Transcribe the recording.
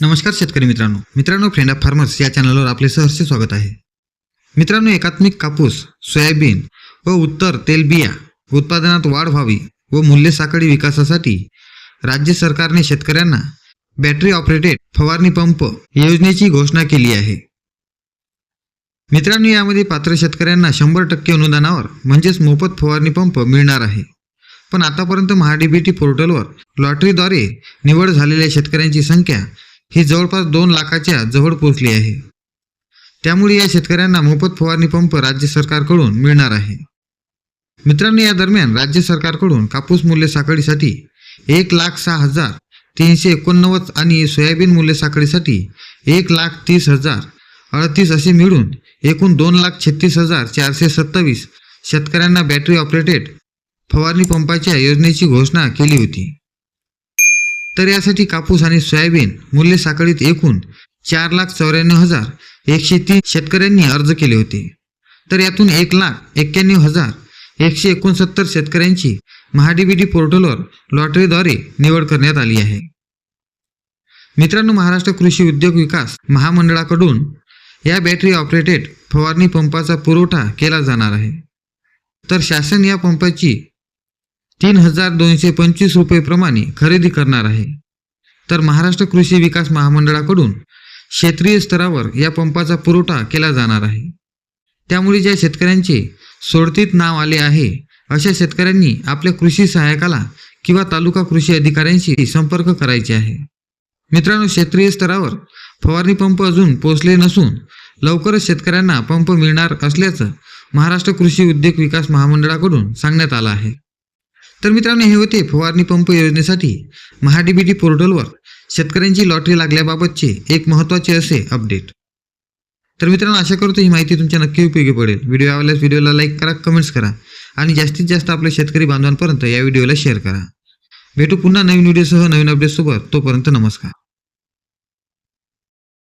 नमस्कार शेतकरी मित्रांनो. मित्रांनो फ्रेंड ऑफ फार्मर्स या चॅनलवर आपले सहर्ष स्वागत आहे. मित्रांनो एकात्मिक कापूस सोयाबीन व उत्तर तेलबिया उत्पादनात वाढ व्हावी व मूल्य साखळी विकासासाठी राज्य सरकारने शेतकऱ्यांना बॅटरी ऑपरेटेड फवारणी पंप योजनेची घोषणा केली आहे. मित्रांनो यामध्ये पात्र शेतकऱ्यांना शंभर टक्के अनुदानावर म्हणजेच मोफत फवारणी पंप मिळणार आहे. पण आतापर्यंत महाडीबीटी पोर्टलवर लॉटरीद्वारे निवड झालेल्या शेतकऱ्यांची संख्या ही जवळपास दोन लाखाच्या जवळ पोहोचली आहे. त्यामुळे या शेतकऱ्यांना मोफत फवारणी पंप राज्य सरकारकडून मिळणार आहे. मित्रांनो या दरम्यान राज्य सरकारकडून कापूस मूल्य साखळीसाठी एक लाख सहा हजार तीनशे एकोणनव्वद आणि सोयाबीन मूल्य साखळीसाठी एक लाख तीस हजार अडतीस असे मिळून एकूण दोन लाख छत्तीस हजार चारशे सत्तावीस शेतकऱ्यांना बॅटरी ऑपरेटेड फवारणी पंपाच्या योजनेची घोषणा केली होती. तर यासाठी कापूस आणि सोयाबीन मूल्य साखळीत एकूण चार लाख चौऱ्याण्णव हजार एकशे तीन शेतकऱ्यांनी अर्ज केले होते. तर यातून एक लाख एक्क्याण्णव हजार एकशे एकोणसत्तर शेतकऱ्यांची महाडीबीटी पोर्टलवर लॉटरीद्वारे निवड करण्यात आली आहे. मित्रांनो महाराष्ट्र कृषी उद्योग विकास महामंडळाकडून या बॅटरी ऑपरेटेड फवारणी पंपाचा पुरवठा केला जाणार आहे. तर शासन या पंपाची तीन हजार दोनशे पंचवीस रुपये प्रमाणे खरेदी करणार आहे. तर महाराष्ट्र कृषी विकास महामंडळाकडून क्षेत्रीय स्तरावर या पंपाचा पुरवठा केला जाणार आहे. त्यामुळे ज्या शेतकऱ्यांचे सोडतीत नाव आले आहे अशा शेतकऱ्यांनी आपल्या कृषी सहाय्यकाला किंवा तालुका कृषी अधिकाऱ्यांशी संपर्क करायचे आहे. मित्रांनो क्षेत्रीय स्तरावर फवारणी पंप अजून पोचले नसून लवकरच शेतकऱ्यांना पंप मिळणार असल्याचं महाराष्ट्र कृषी उद्योग विकास महामंडळाकडून सांगण्यात आलं आहे. तर मित्रांनो हे होते फवारणी पंप योजनेसाठी महाडीबीटी पोर्टलवर शेतकऱ्यांची लॉटरी लागल्याबाबतचे एक महत्त्वाचे असे अपडेट. तर मित्रांनो आशा करतो ही माहिती तुमच्या नक्की उपयोगी पडेल. व्हिडिओ आवडल्यास व्हिडिओला लाईक करा कमेंट्स करा आणि जास्तीत जास्त आपल्या शेतकरी बांधवांपर्यंत या व्हिडिओला शेअर करा. भेटू पुन्हा नवीन व्हिडिओसह नवीन अपडेटसोबत तोपर्यंत नमस्कार.